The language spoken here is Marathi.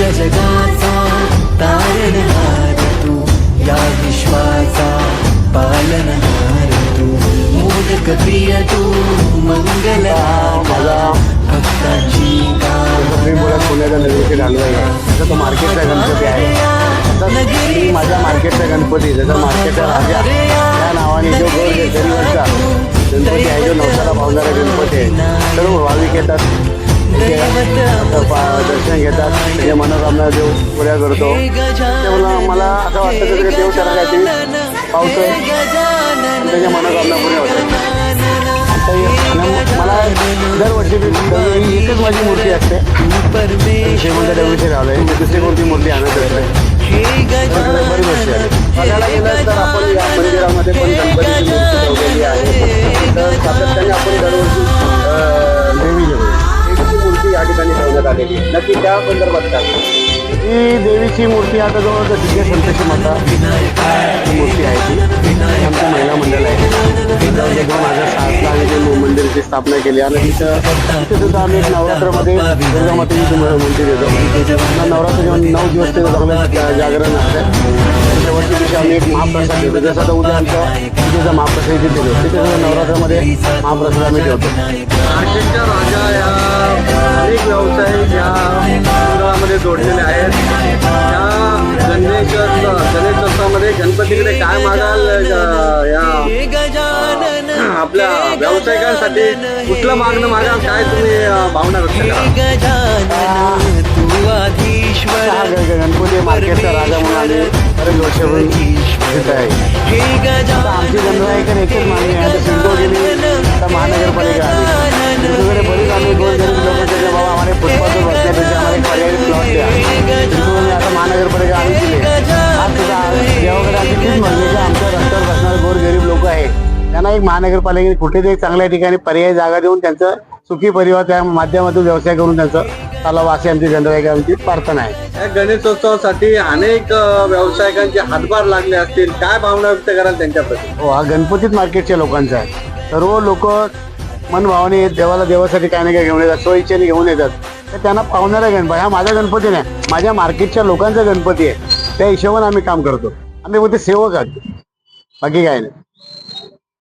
या जगाचा तारणहार तू या विश्वाचा पालनहार तू. मोदक प्रिय तू मंगल माझा मार्केटचा गणपती आहे. माझ्या मार्केटचा गणपती जसं मार्केटचा राजा या नावाने जो गोर गरीबांचा गणपती आहे जो नवसाला पावणारा गणपती आहे. सर्व भाविक येतात. दर्शन घेतात त्याच्या मनोकामना देव पुऱ्या करतो त्यामुळं मला असं वाटतं की देव त्याला काहीतरी पावतोय त्याच्या मनोकामना पुऱ्या होतात मला दरवर्षी एकच माझी मूर्ती असते श्रीमंत दगडूशेठ हलवाई मी दुसरी कोणती मूर्ती आणत असते बरी गोष्ट आहे आपण या मंदिरामध्ये पण गणपती आहे तर सातत्याने आलेली आहे. नक्की त्या संदर्भात काय ही देवीची मूर्ती आता जवळ दिघे संतोषी माता ही मूर्ती आहे ती. ही आमचं महिला मंडळ आहे दोन हजार सातला आम्ही ते मंदिराची स्थापना केली आणि तिथं तिथे सुद्धा आम्ही एक नवरात्रामध्ये दुर्गा मातेची मंदिर येतो नवरात्र जेव्हा नऊ दिवस ते चांगलं जा- जागरण असतं. शेवटच्या दिवशी आम्ही एक महाप्रसाद ठेवतो जसं आता उद्या आमचं तिथेचा महाप्रसाद इथे ठेवतो तिथे नवरात्रामध्ये महाप्रसाद आम्ही ठेवतो. राजा या अनेक व्यवसाय या मंडळामध्ये जोडलेले आहेत. त्या गणेश गणेशोत्सवामध्ये गणपतीकडे काय मागाल या आपल्या व्यावसायिकांसाठी कुठलं मागणं मागाल काय तुम्ही भावना व्यक्त गणपती मार्केटचा राजा म्हणून आम्ही बरेच वर्षापासून तिथं आहे आमची गणरायकर एकच मागणी आहे आता सिंधू गेली आता महानगरपालिका आली. एक महानगरपालिकेने कुठेतरी चांगल्या ठिकाणी पर्यायी जागा देऊन त्यांचं सुखी परिवार त्या माध्यमातून व्यवसाय करून त्यांचं चालावं अशी आमची प्रार्थना आहे. या गणेशोत्सवासाठी अनेक व्यावसायिकांचे हातभार लागले असतील. काय भावना व्यक्त कराल त्यांच्याप्रती? हो हा गणपतीत मार्केटच्या लोकांचा आहे. सर्व लोक मनभावाने देवाला देवासाठी काय ना काय घेऊन येतात स्वइच्छेने घेऊन येतात. तर त्यांना पावणारा गणपती हा माझा गणपती नाही माझ्या मार्केटच्या लोकांचा गणपती आहे. त्या हिशोबाने आम्ही काम करतो. आम्ही बोलते सेवक आहोत. बाकी काय नाही.